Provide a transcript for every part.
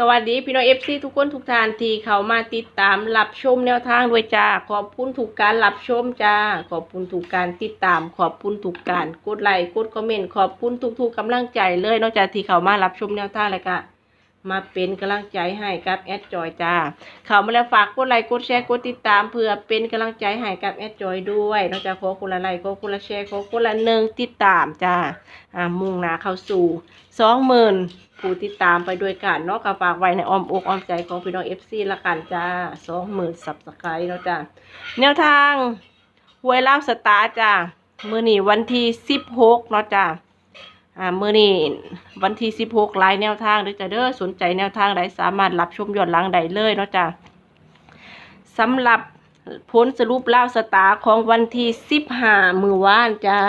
สวัสดีพี่น้องเอฟซีทุกคนทุกท่านที่เขามาติดตามรับชมแนวทางด้วยจ้า ขอบคุณถูกการรับชมจ้า ขอบคุณถูกการติดตาม ขอบคุณถูกการกดไลค์กดคอมเมนต์ขอบคุณทุกๆกำลังใจเลยนอกจากที่เขามารับชมแนวทางแล้วก็ มาเป็นกำลังใจให้กับแอดจอยจ้าเขามาแล้วฝากกดไลค์กดแชร์กดติดตามเพื่อเป็นกำลังใจให้กับแอดจอยด้วยนอกจากขอคนละไลค์ขอคนละแชร์ขอคนละหนึ่งติดตามจ้าอ่ามุ่งหน้าเข้าสู่สองหมื่นผู้ติดตามไปด้วยกันเนาะก็ฝากไว้ในอ้อมอกอ้อมใจของพี่น้องเอฟซีละกันจ้าสองหมื่นสับสไครต์เนาะจ้าแนวทางหวยลาวสตาร์จ้ามือหนีวันที่สิบหกเนาะจ้า อ่ามื่อนี้วันที่สิบหกลายแนวทางเด้อจ้ะเด้อสนใจแนวทางใดสามารถรับชมย้อนหลังได้เลยเนาะจ้ะสำหรับผลสรุปล่าวสตาร์ของวันที่สิบห้ามือว่านจ้า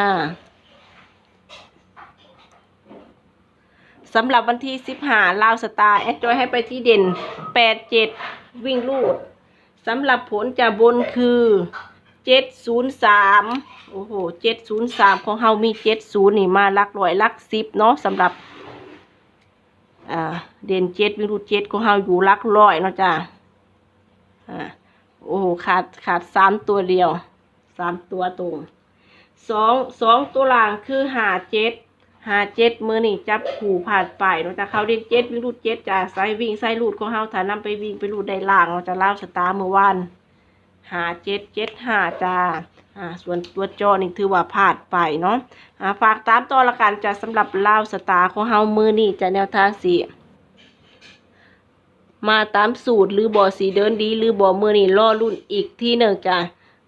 สำหรับวันที่สิบห้าลาวสตาร์แอดจอยให้ไปที่เด่นแปดเจ็ดวิ่งลูดสำหรับผลจะบนคือ เจ็ดศูนย์สามโอ้โหเจ็ดศูนย์สามของเฮามีเจ็ดศูนย์นี่มาลักร้อยลักสิบเนาะสำหรับอ่าเด่นเจ็ดวิรุเจ็ดของเฮาอยู่ลักร้อยเนาะจ้าอ่าโอ้โหขาดขาดสามตัวเดียวสามตัวตรงสองสองตัวล่างคือหาเจ็ดหาเจ็ดมือนี่จับขู่ผ่านไปเนาะจ้าเขาเด่นเจ็ดวิรุเจ็ดจ้าไซวิ่งไซลูดของเฮาถ้านำไปวิ่งไปลูดได้ล่างเนาะจะเล่าสตาร์เมื่อวาน หาเจ็ดเจ็ดหาจ้าอ่าส่วนตัวจอนี่ถือว่าพลาดไปเนาะอ่าฝากตามต่อละกันจะสำหรับเล่าสตาร์ของเฮามือนี่จะแนวทางสีมาตามสูตรหรือบ่อสีเดินดี หรือบ่อมือนี่ล่อรุ่นอีกที่หนึ่งจ้ะ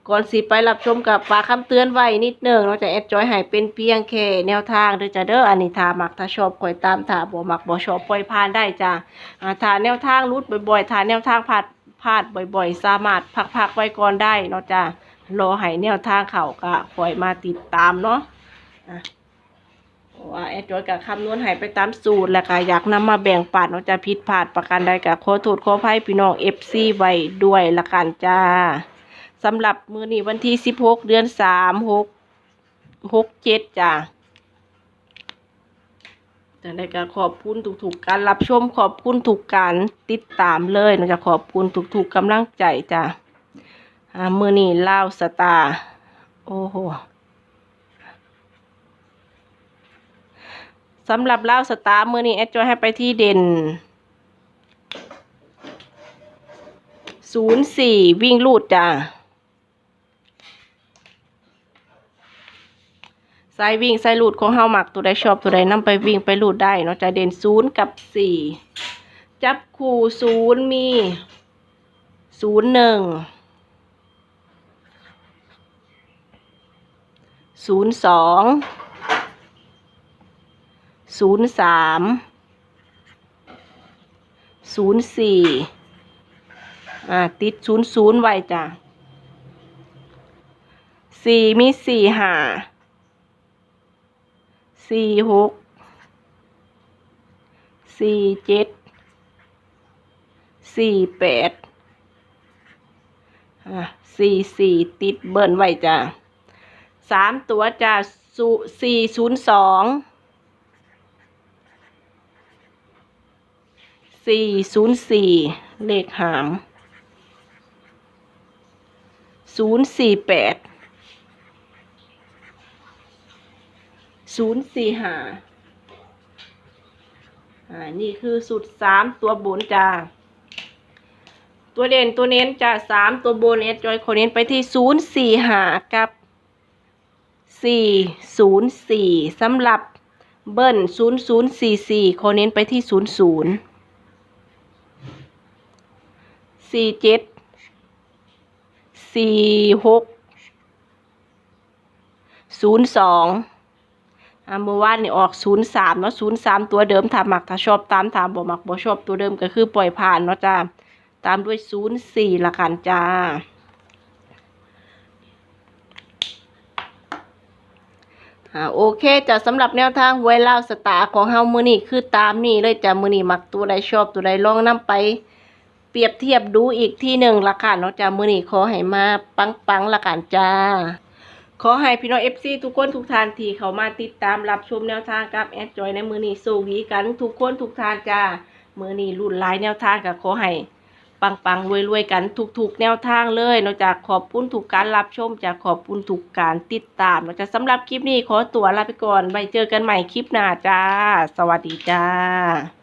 ก่อนสิไปรับชมกับฝากคำเตือนไว้นิดหนึ่งเราจะแอดจอยให้เป็นเพียงแค่แนวทางเด้อจ้ะเด้ออันนี้ถ้ามักถ้าชอบคอยตามถ้าบ่มักบ่ชอบปล่อยผ่านได้จ้ะอ่าถ้าแนวทางรุดบ่อยๆถ้าแนวทางพลาด พลาดบ่อยๆ สามารถพักๆไว้ก่อนได้เนาะจ้ะรอให้แนวทางเขาก็คอยมาติดตามเนาะว่าแอดจอยกับคำนวณให้ไปตามสูตรแล้วก็อยากนำมาแบ่งปันเนาะจะผิดพลาดประการใดก็ขอโทษขอภัยพี่น้องเอฟซีไว้ด้วยละกันจ้าสำหรับมือนี้วันที่สิบหกเดือนสามหกหกเจ็ดจ้า แต่ในการขอบคุณทุกๆการรับชมขอบคุณทุกการติดตามเลยเนาะจะขอบคุณทุกๆกำลังใจจ้าอ่ามือนี่ลาวสตาโอ้โหสำหรับลาวสตาร์มือนี่แอดจอยให้ไปที่เด่นศูนย์สี่วิ่งลูดจ้าายวิ่งสายลูดของเฮาหมักตัวใดชอบตัวใดนำไปวิ่งไปลูดได้เนาะจะเด่นศูนย์กับสี่จับคู่ศูนย์มีศูนย์หนึ่งศูนย์สองศูนย์สามศูนย์สี่อ่าติดศูนย์ศูนย์ไว้จ้ะสี่มีสี่ห้า สี่หกสี่เจ็ดสี่แปดสี่สี่ติดเบิ้ลไว้จ้ะสามตัวจะสูสี่ศูนย์สองสี่ศูนย์สี่เลขหามศูนย์สี่แปด ศูนย์สี่ห้าอ่า นี่คือสุดสามตัวบนจ้า ตัวเด่นตัวเน้นจะสามตัวบนเอสจอยโคเน้นไปที่ศูนย์สี่ห้ากับสี่ศูนย์สี่สำหรับเบิ้ลศูนย์ศูนย์สี่สี่ขอเน้นไปที่ศูนย์ศูนย์สี่เจ็ดสี่หกศูนย์สอง เมื่อวานนี่ออกศูนย์สามเนาะศูนย์สามตัวเดิมถามักถ้าชอบตามถามบ่มักบ่ชอบตัวเดิมก็คือปล่อยผ่านเนาะจ้าตามด้วยศูนย์สี่ละกันจ้าอ่าโอเคจะสำหรับแนวทางหวเล่าสตาของเฮามือนี้คือตามนี้เลยจ้ะมือนี้มักตัวใดชอบตัวใดลองนํไป เปรียบเทียบดูอีกที่หนึ่งละกันเนาะจ้ะมือนี้ขอให้มาปังๆละกันจ้า ขอให้พี่น้อง FC ทุกคนทุกท่านที่เข้ามาติดตามรับชมแนวทางกับแอดจอยในมือนี้โชคดีกัน ทุกคนทุกท่านจ้ามือนี้รุ่นหลายแนวทางก็ขอให้ปังปังรวยรวยๆกันทุกๆ แนวทางเลยนอกจากขอบคุณทุกการรับชมจากขอบคุณทุกการติดตามนอกจากสำหรับคลิปนี้ขอตัวลาไปก่อนไว้เจอกันใหม่คลิปหน้าจ้า สวัสดีจ้า